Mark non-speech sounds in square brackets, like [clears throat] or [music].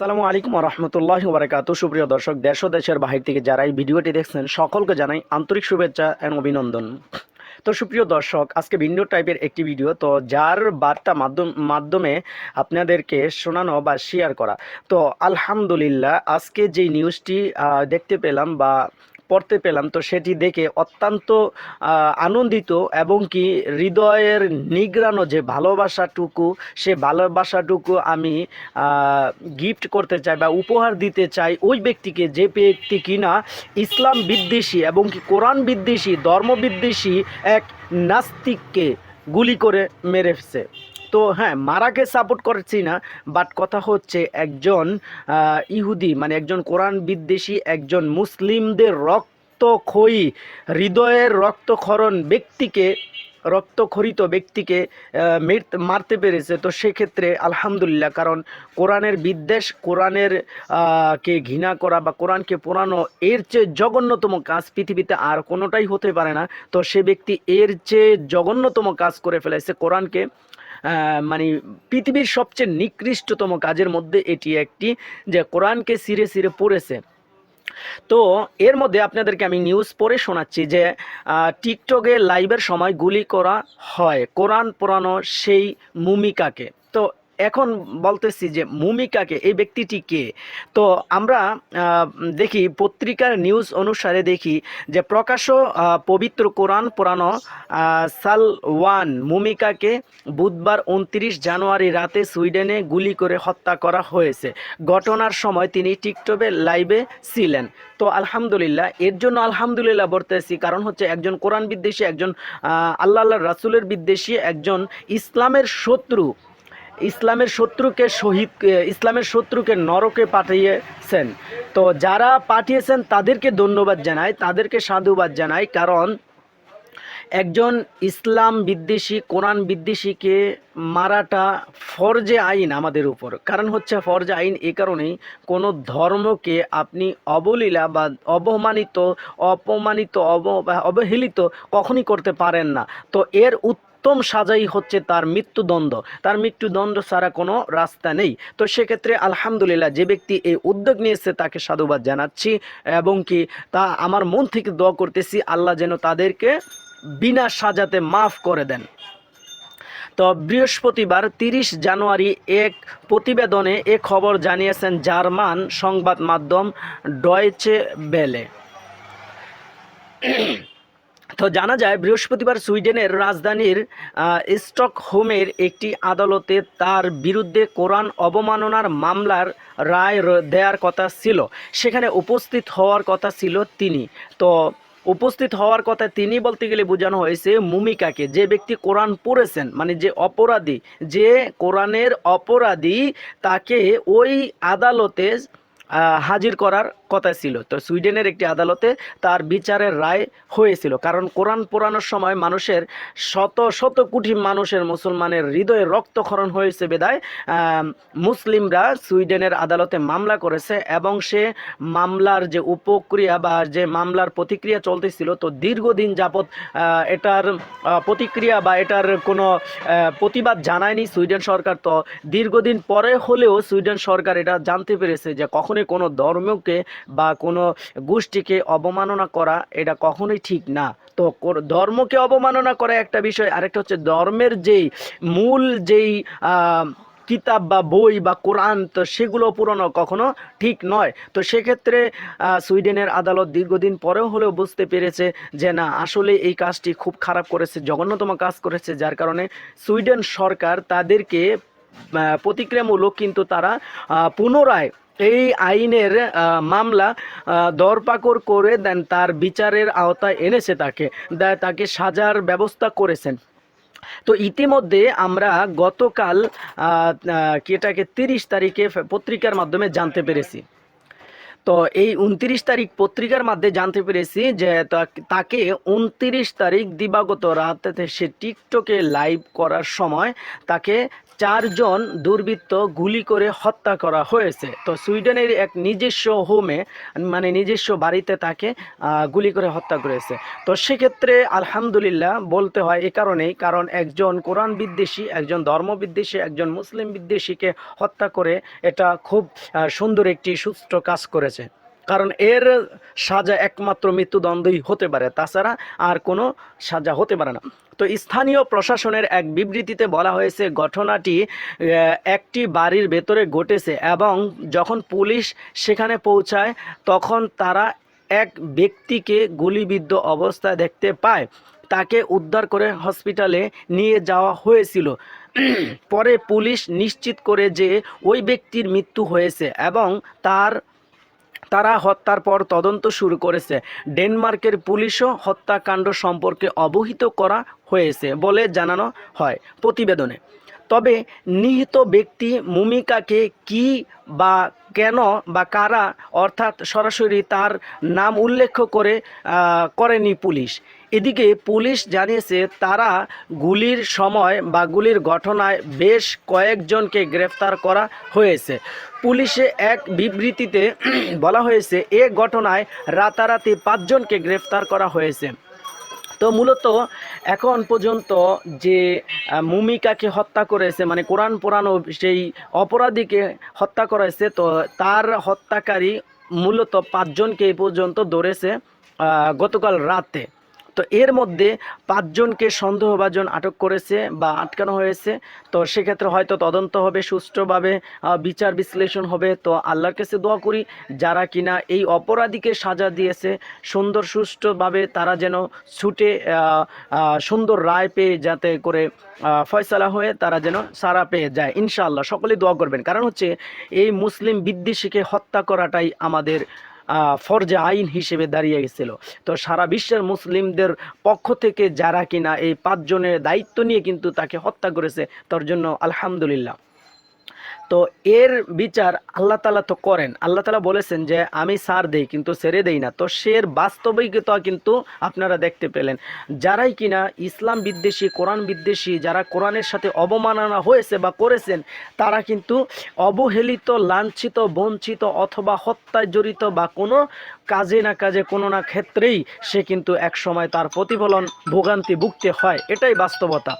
আসসালামু আলাইকুম রহমতুল্লাহ বারকাত সুপ্রিয় দর্শক, দেশ দেশের বাহির থেকে যারা এই ভিডিওটি দেখছেন, সকলকে জানাই আন্তরিক শুভেচ্ছা এবং অভিনন্দন। তো সুপ্রিয় দর্শক, আজকে ভিন্ন টাইপের একটি ভিডিও, তো যার বার্তা মাধ্যম, মাধ্যমে আপনাদেরকে শোনানো বা শেয়ার করা। তো আলহামদুলিল্লাহ, আজকে যে নিউজটি দেখতে পেলাম বা পড়তে পেলাম, তো সেটি দেখে অত্যন্ত আনন্দিত এবং কি হৃদয়ের নিগ্রানো যে ভালোবাসাটুকু, সে ভালোবাসাটুকু আমি গিফট করতে চাই বা উপহার দিতে চাই ওই ব্যক্তিকে, যে ব্যক্তি কিনা ইসলাম বিদ্বেষী এবং কি কোরআন বিদ্বেষী, ধর্ম বিদ্বেষী এক নাস্তিককে গুলি করে মেরে ফেছে তো হ্যাঁ মারাকে সাপোর্ট করছি না বাট কথা হচ্ছে একজন ইহুদি মানে একজন কোরআন বিদ্বেষী, একজন মুসলিমদের রক্তক্ষয়ী, হৃদয়ের রক্তক্ষরণ ব্যক্তিকে, রক্তক্ষরিত ব্যক্তিকে মারতে পেরেছে। তো সেক্ষেত্রে আলহামদুলিল্লাহ, কারণ কোরআনের বিদ্বেষ, কোরআনের কে ঘৃণা করা বা কোরআনকে পোড়ানো, এর চেয়ে জঘন্যতম কাজ পৃথিবীতে আর কোনোটাই হতে পারে না। তো সে ব্যক্তি এর চেয়ে জঘন্যতম কাজ করে ফেলেছে কোরআনকে। মানে পৃথিবীর সবচেয়ে নিকৃষ্টতম কাজের মধ্যে এটি একটি যে কোরআনকে সিরে সিরে পড়েছে। তো এর মধ্যে আপনাদেরকে আমি নিউজ পড়ে শোনাচ্ছি যে টিকটকে লাইভের সময় গুলি করা হয়। কোরআন পোড়ানো সেই মুমিকাকে এখন বলতেছি যে মুমিকাকে এই ব্যক্তিটি কে? তো আমরা দেখি পত্রিকার নিউজ অনুসারে দেখি যে প্রকাশ্য পবিত্র কোরআন আহ, সালওয়ান মুমিকাকে বুধবার উনত্রিশ জানুয়ারি রাতে সুইডেনে গুলি করে হত্যা করা হয়েছে। ঘটনার সময় তিনি টিকটকে লাইভে ছিলেন। তো আলহামদুলিল্লাহ এর জন্য আলহামদুলিল্লাহ বলতেছি কারণ হচ্ছে একজন কোরআন বিদ্বেষী একজন আল্লাহ আল্লাহ রাসুলের বিদ্বেষী একজন ইসলামের শত্রু। ইসলামের শত্রুকে শহীদ ইসলামের শত্রুকে নরকে পাঠিয়েছেন। তো যারা পাঠিয়েছেন তাদেরকে ধন্যবাদ জানাই, তাদেরকে সাধুবাদ জানাই, কারণ একজন ইসলাম বিদ্বেষী, কোরআন বিদ্বেষীকে মারাটা ফরজে আইন আমাদের উপর। কারণ হচ্ছে ফরজে আইন এই কারণেই কোনো ধর্মকে আপনি অবলীলা বা অবমানিত, অপমানিত, অব, অবহেলিত কখনই করতে পারেন না। তো এর উত্তম সাজাই হচ্ছে তার মৃত্যুদণ্ড। তার মৃত্যুদণ্ড ছাড়া কোনো রাস্তা নেই। তো সেক্ষেত্রে আলহামদুলিল্লাহ যে ব্যক্তি এই উদ্যোগ নিয়েছে তাকে সাধুবাদ জানাচ্ছি এবং কি তা আমার মন থেকে দোয়া করতেছি, আল্লাহ যেন তাদেরকে বিনা সাজাতে মাফ করে দেন। তো বৃহস্পতিবার তিরিশ জানুয়ারি এক প্রতিবেদনে এ খবর জানিয়েছেন জার্মান সংবাদ মাধ্যম ডয়েচে বেলে। তো জানা যায় বৃহস্পতিবার সুইডেনের রাজধানীর স্টকহোমের একটি আদালতে তার বিরুদ্ধে কোরআন অবমাননার মামলার রায় দেওয়ার কথা ছিল। সেখানে উপস্থিত হওয়ার কথা ছিল তিনি। তো উপস্থিত হওয়ার কথা তিনি বলতে গেলে বোঝানো হয়েছে মুমিকাকে। যে ব্যক্তি কোরআন পড়েছেন মানে যে অপরাধী, যে কোরআনের অপরাধী, তাকে ওই আদালতে হাজির করার কথা ছিল। তো সুইডেনের একটি আদালতে তার বিচারের রায় হয়েছিল। কারণ কোরআন পোড়ানোর সময় মানুষের শত শত কোটি মানুষের মুসলমানের হৃদয়ে রক্তক্ষরণ হয়েছে বেদায়। মুসলিমরা সুইডেনের আদালতে মামলা করেছে এবং সে মামলার যে উপক্রিয়া বা যে মামলার প্রতিক্রিয়া চলতেছিল, তো দীর্ঘদিন যাবৎ এটার প্রতিক্রিয়া বা এটার কোনো প্রতিবাদ জানায়নি সুইডেন সরকার। তো দীর্ঘদিন পরে হলেও সুইডেন সরকার এটা জানতে পেরেছে যে কখনোই কোনো ধর্মকে বা কোনো গোষ্ঠীকে অবমাননা করা, এটা কখনোই ঠিক না। তো ধর্মকে অবমাননা করা একটা বিষয়, আরেকটা হচ্ছে ধর্মের যেই মূল যেই কিতাব বা বই বা কোরআন, তো সেগুলো পুরনো কখনো ঠিক নয়। তো সেক্ষেত্রে সুইডেনের আদালত দীর্ঘদিন পরেও হলেও বুঝতে পেরেছে যে না, আসলে এই কাজটি খুব খারাপ করেছে, জঘন্যতম কাজ করেছে, যার কারণে সুইডেন সরকার তাদেরকে প্রতিক্রিয়ামূলক কিন্তু তারা পুনরায় এই আইনের মামলা দরপাকড় করে দেন তার বিচারের আওতায় এনেছে তাকে তাকে সাজার ব্যবস্থা করেছেন। তো ইতিমধ্যে আমরা গতকাল এটাকে তিরিশ তারিখে পত্রিকার মাধ্যমে জানতে পেরেছি। তো এই উনত্রিশ তারিখ পত্রিকার মাধ্যমে জানতে পেরেছি যে তাকে উনত্রিশ তারিখ দিবাগত রাতে সে টিকটকে লাইভ করার সময় তাকে চারজন দুর্বৃত্ত গুলি করে হত্যা করা হয়েছে। তো সুইডেনের এক নিজস্ব হোমে মানে নিজস্ব বাড়িতে তাকে গুলি করে হত্যা করেছে। তো সেক্ষেত্রে আলহামদুলিল্লাহ বলতে হয় এ কারণেই, কারণ একজন কোরআন বিদ্বেষী, একজন ধর্ম বিদ্বেষী, একজন মুসলিম বিদ্বেষীকে হত্যা করে এটা খুব সুন্দর একটি সুস্থ কাজ করেছে। কারণ এর সাজা একমাত্র মৃত্যুদণ্ডই হতে পারে, তাছাড়া আর কোনো সাজা হতে পারে না। তো স্থানীয় প্রশাসনের এক বিবৃতিতে বলা হয়েছে, ঘটনাটি একটি বাড়ির ভেতরে ঘটেছে এবং যখন পুলিশ সেখানে পৌঁছায়, তখন তারা এক ব্যক্তিকে গুলিবিদ্ধ অবস্থায় দেখতে পায়। তাকে উদ্ধার করে হসপিটালে নিয়ে যাওয়া হয়েছিল। পরে পুলিশ নিশ্চিত করে যে ওই ব্যক্তির মৃত্যু হয়েছে এবং তার তারা হত্যার পর তদন্ত শুরু করেছে। ডেনমার্কের পুলিশও হত্যাকাণ্ড সম্পর্কে অবহিত করা হয়েছে বলে জানানো হয় প্রতিবেদনে। তবে নিহিত ব্যক্তি মুমিকাকে কি বা কেন বা কারা অর্থাৎ সরাসরি তার নাম উল্লেখ করে করেনি পুলিশ। এদিকে পুলিশ জানিয়েছে তারা গুলির সময় বা গুলির ঘটনায় বেশ কয়েকজনকে গ্রেফতার করা হয়েছে। পুলিশে এক বিবৃতিতে [clears throat] বলা হয়েছে, এ ঘটনায় রাতারাতি পাঁচজনকে গ্রেফতার করা হয়েছে। তো মূলত এখন পর্যন্ত যে মুমিকাকে হত্যা করেছে মানে কোরআন পোড়ানো সেই অপরাধীকে হত্যা করেছে, তো তার হত্যাকারী মূলত পাঁচজনকে এই পর্যন্ত ধরেছে গতকাল রাতে। তো এর মধ্যে পাঁচজনকে সন্দেহভাজন আটক করেছে বা আটকানো হয়েছে। তো সেক্ষেত্রে হয়তো তদন্ত হবে, সুষ্ঠুভাবে বিচার বিশ্লেষণ হবে। তো আল্লাহর কাছে দোয়া করি, যারা কিনা এই অপরাধীকে সাজা দিয়েছে, সুন্দর সুষ্ঠুভাবে তারা যেন ছুটে সুন্দর রায় পেয়ে যাতে করে ফয়সালা হয়ে তারা যেন সারা পেয়ে যায়। ইনশাআল্লাহ সকলে দোয়া করবেন। কারণ হচ্ছে এই মুসলিম বিদ্বেষীকে হত্যা করাটাই আমাদের ফরজে আইন হিসেবে দাঁড়িয়ে গেছিল। তো সারা বিশ্বের মুসলিমদের পক্ষ থেকে যারা কিনা এই পাঁচজনের দায়িত্ব নিয়ে কিন্তু তাকে হত্যা করেছে, তার জন্য আলহামদুলিল্লাহ। তো এর বিচার আল্লাহ তালা তো করেন। আল্লাহ তালা বলেছেন যে, আমি সার দেই কিন্তু ছেড়ে দেই না। তো সের বাস্তবিকতা কিন্তু আপনারা দেখতে পেলেন। যারাই কিনা ইসলাম বিদ্বেষী, কোরআন বিদ্বেষী, যারা কোরআনের সাথে অবমাননা হয়েছে বা করেছেন, তারা কিন্তু অবহেলিত, লাঞ্ছিত, বঞ্চিত অথবা হত্যায় জড়িত বা কোনো কাজে না কাজে, কোনো না ক্ষেত্রেই সে কিন্তু এক সময় তার প্রতিফলন ভোগান্তি ভুগতে হয়। এটাই বাস্তবতা।